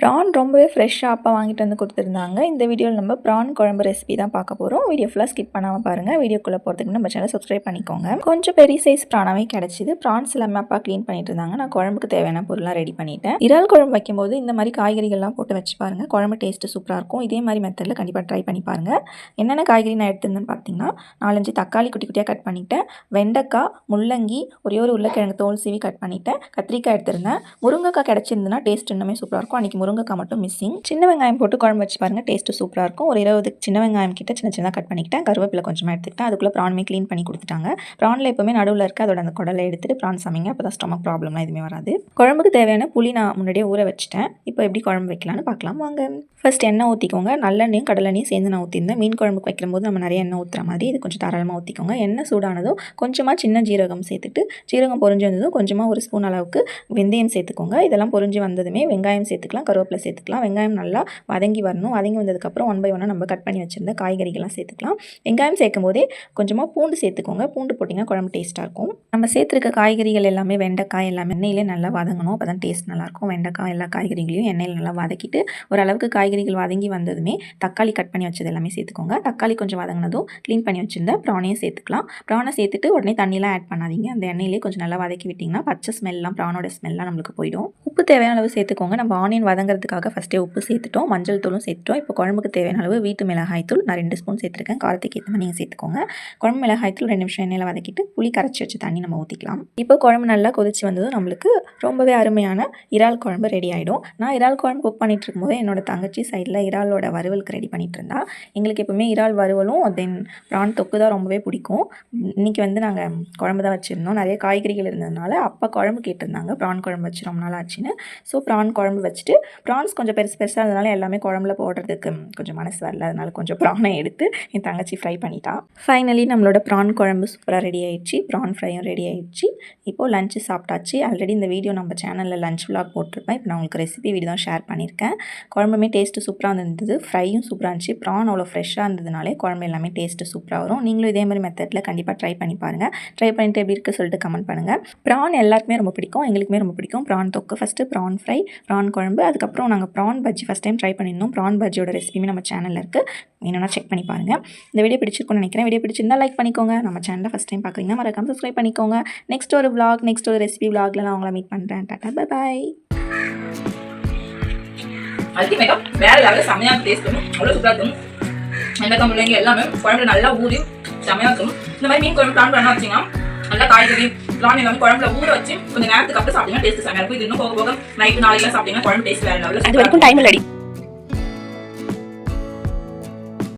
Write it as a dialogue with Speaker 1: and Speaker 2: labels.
Speaker 1: PRAN ரொம்பவே ஃப்ரெஷ்ஷாக அப்பா வாங்கிட்டு வந்து கொடுத்துருந்தாங்க. இந்த வீடியோவில் நம்ம ப்ரான் குழம்பு ரெசிபி தான் பார்க்க போகிறோம் வீடியோ ஃபுல்லாக ஸ்கிப் பண்ணாமல் பாருங்கள் வீடியோக்குள்ளே போகிறதுக்கு நம்ம சேனல் சப்ஸ்கிரைப் பண்ணிக்கோங்க. கொஞ்சம் பெரிய சைஸ் ப்ரானாவே கிடச்சிது. ப்ரான்ஸ் எல்லாமே அப்பா க்ளீன் பண்ணிட்டு இருந்தாங்க. நான் குழம்புக்கு தேவையான பொருளாக ரெடி பண்ணிட்டேன். இறால் குழம்பு வைக்கும்போது இந்த மாதிரி காய்கறிகள்லாம் போட்டு வச்சு பாருங்கள் குழம்பு டேஸ்ட்டு சூப்பராக இருக்கும். இதே மாதிரி மெத்தடில் கண்டிப்பாக ட்ரை பண்ணி பாருங்கள் என்னென்ன காய்கறி நான் எடுத்திருந்தேன்னு பார்த்தீங்கன்னா நாலஞ்சு தக்காளி குட்டி குட்டியாக கட் பண்ணிட்டேன். வெண்டைக்காய் முள்ளங்கி ஒரே ஒரு உருளைக்கிழங்கு தோல் சீவி கட் பண்ணிட்டேன். கத்திரிக்காய் எடுத்திருந்தேன். முருங்கைக்காய் கிடச்சிருந்துன்னா டேஸ்ட் இன்னுமே சூப்பராக இருக்கும். அன்றைக்கி முருங்கைக்காய் மட்டும் மிஸ்ஸிங் சின்ன வெங்காயம் போட்டு குழம்பு வச்சு பாருங்கள் டேஸ்ட்டு சூப்பராக இருக்கும். ஒரு இருபது சின்ன வெங்காயம் கிட்ட சின்ன சின்னதாக கட் பண்ணிக்கிட்டேன். கருவேப்பிலை கொஞ்சமாக எடுத்துக்கிட்டேன். அதுக்குள்ளே ப்ரானுமே க்ளீன் பண்ணி கொடுத்துட்டாங்க. ப்ரானில் எப்போவுமே நடுவில் இருக்க அதோட அந்த குடலை எடுத்துட்டு ப்ரான் சமைங்க. அப்போ தான் ஸ்டொமக் ப்ராப்ளம்லாம் எதுவுமே வராது. குழம்புக்கு தேவையான புளி நான் முன்னாடியே ஊற வச்சுட்டேன். இப்போ எப்படி குழம்பு வைக்கலாம்னு பார்க்கலாம். வாங்க. ஃபர்ஸ்ட் எண்ணெய் ஊற்றிக்கோங்க நல்லெண்ணையும் கடலெண்ணையும் சேர்ந்து நான் ஊற்றிருந்தேன் மீன் குழம்புக்கு வைக்கும்போது நம்ம நிறைய எண்ணெய் ஊற்றுற மாதிரி இது கொஞ்சம் தாராளமாக ஊற்றிக்கோங்க எண்ணெய் சூடானதும் கொஞ்சமாக சின்ன ஜீரகம் சேர்த்துட்டு ஜீரகம் பொரிஞ்சு வந்ததும் கொஞ்சமாக ஒரு ஸ்பூன் அளவுக்கு வெந்தயம் சேர்த்துக்கோங்க. இதெல்லாம் பொரிஞ்சு வந்ததுமே வெங்காயம் சேர்த்துக்கலாம். கருவேப்பிலை சேர்த்துக்கலாம். வெங்காயம் நல்லா வதங்கி வரணும். வதங்கி வந்ததுக்கப்புறம் ஒன் பை ஒன்னாக நம்ம கட் பண்ணி வச்சுருந்த காய்கறிகள்லாம் சேர்த்துக்கலாம். வெங்காயம் சேர்க்கும் போதே கொஞ்சமாக பூண்டு சேர்த்துக்கோங்க. பூண்டு போட்டிங்கன்னா குழம்பு டேஸ்ட்டாக இருக்கும். நம்ம சேர்த்துருக்க காய்கறிகள் எல்லாமே வெண்டைக்காய் எல்லாமே எண்ணெயிலே நல்லா வதங்கணும். அப்போ தான் டேஸ்ட் நல்லாயிருக்கும். வெண்டைக்காய் எல்லா காய்கறிகளையும் எண்ணெயில் நல்லா வதக்கிட்டு ஓரளவுக்கு காய்கறிகள் வதங்கி வந்ததுமே தக்காளி கட் பண்ணி வச்சது எல்லாமே சேர்த்துக்கோங்க. தக்காளி கொஞ்சம் வதங்கினதும் க்ளீன் பண்ணி வச்சிருந்த ப்ரானையும் சேர்த்துக்கலாம். ப்ரானை சேர்த்துட்டு உடனே தண்ணியெலாம் ஆட் பண்ணாதீங்க. அந்த எண்ணெயிலே கொஞ்சம் நல்லா வதக்கி விட்டிங்கன்னா பச்சை ஸ்மெல்லாம் ப்ரானோட ஸ்மெல்லாம் நம்மளுக்கு போயிடும். உப்பு தேவையான அளவு சேர்த்துக்கோங்க. நம்ம ஆனியன் வதங்குறதுக்காக ஃபஸ்ட்டே உப்பு சேர்த்துட்டோம். மஞ்சள் தூளும் சேர்த்துட்டோம். இப்போ குழம்புக்கு தேவையான அளவு வீட்டு மிளகாய் தூள் நான் ரெண்டு ஸ்பூன் சேர்த்துருக்கேன். காரத்துக்கு ஏற்ற மாதிரி நீங்கள் சேர்த்துக்கோங்க. குழம்பு மிளகாய் தூள் ரெண்டு நிமிஷம் எண்ணெயில் வதக்கிட்டு புளி கரைச்சி வச்சு தண்ணி நம்ம ஊற்றிக்கலாம் இப்போ குழம்பு நல்லா கொதிச்சு வந்ததும் நம்மளுக்கு ரொம்பவே அருமையான இறால் குழம்பு ரெடி ஆகிடும் நான் இறால் குழம்பு குக் பண்ணிட்டு இருக்கும்போது என்னோட தங்கச்சி சைடில் இறாலோட வறுவலுக்கு ரெடி பண்ணிட்டு இருந்தா எங்களுக்கு எப்பவுமே இறால் வறுவலும் தென் ப்ரான் தொக்கு தான் ரொம்பவே பிடிக்கும். இன்னைக்கு வந்து நாங்கள் குழம்பு தான் வச்சுருந்தோம். நிறைய காய்கறிகள் இருந்ததுனால அப்பா குழம்பு கேட்டிருந்தாங்க. ப்ரான் குழம்பு வச்சு ரொம்ப நாள் ஆச்சுன்னு. ஸோ ப்ரான் குழம்பு வச்சுட்டு ப்ரான்ஸ் கொஞ்சம் பெருசு பெருசாக இருந்தனால எல்லாமே குழம்புல போடுறதுக்கு கொஞ்சம் மனசு வரல. அதனால கொஞ்சம் ப்ரானை எடுத்து என் தங்கச்சி ஃப்ரை பண்ணிட்டா. ஃபைனலி நம்மளோட ப்ரான் குழம்பு சூப்பராக ரெடி ஆயிடுச்சு. ப்ரான் ஃப்ரையும் ரெடி ஆயிடுச்சு இப்போது லஞ்சு சாப்பிட்டாச்சு. ஆல்ரெடி இந்த வீடியோ நம்ம சேனலில் லஞ்ச் விலாக் போட்டிருப்பேன். இப்போ நான் உங்களுக்கு ரெசிபி வீடியோ தான் ஷேர் பண்ணியிருக்கேன். குழம்புமே டேஸ்ட்டு சூப்பராக இருந்தது. ஃப்ரையும் சூப்பராக இருந்துச்சு. ப்ரான் அவ்வளோ ஃப்ரெஷ்ஷாக இருந்ததுனாலே குழம்பு எல்லாமே டேஸ்ட்டு சூப்பராக வரும். நீங்களும் இதே மாதிரி மெத்தடில் கண்டிப்பாக ட்ரை பண்ணி பாருங்கள் ட்ரை பண்ணிட்டு எப்படி இருக்குது சொல்லிட்டு கமெண்ட் பண்ணுங்கள் ப்ரான் எல்லாருக்குமே ரொம்ப பிடிக்கும். எங்களுக்குமே ரொம்ப பிடிக்கும். ப்ரான் தொக்கு ஃபஸ்ட்டு ப்ரான் ஃப்ரை ப்ரான் குழம்பு. அதுக்கப்புறம் நாங்கள் prawn bajji first time try பண்ணியிருந்தோம். ப்ரான் பஜ்ஜியோட ரெசிபியுமே நம்ம சேனலில் இருக்குது வேணும்னா செக் பண்ணி பாருங்கள் இந்த வீடியோ பிடிச்சிருக்கும்னு நினைக்கிறேன். வீடியோ பிடிச்சிருந்தா லைக் பண்ணிக்கோங்க. நம்ம சேனலில் ஃபஸ்ட் டைம் பார்க்குறீங்கன்னா மறக்காமல் சப்ஸ்கிரைப் பண்ணிக்கோங்க. நெக்ஸ்ட் ஒரு vlog நெக்ஸ்ட் ஒரு ரெசிபி vlogல நான் உங்களை மீட் பண்ணுறேன் டாட்டா பை பாய்
Speaker 2: அல்டிமேட்டா வேற லெவலில் செம்மையாக டேஸ்ட் பண்ணும் அவ்வளோ சூப்பராக இருக்கும் வெண்டைக்காய் முள்ளங்கி எல்லாமே குழம்புல நல்லா ஊறி செம்மையாக இருக்கும் இந்த மாதிரி மீன் குழம்பு பிளான் பண்ணா வச்சிங்கன்னா நல்லா காய்கறி பிளான் எல்லாமே குழம்புல ஊற வச்சு கொஞ்சம் நேரத்துக்கு அப்புறம் சாப்பிட்டீங்கன்னா டேஸ்ட் செம்மையாக இருக்கும். இது இன்னும் போக போக நைட்டு நாளைக்கு சாப்பிட்டீங்கன்னா குழம்பு டேஸ்ட் வேற லெவலில்
Speaker 1: அது வரைக்கும் டைம் இல்லடி.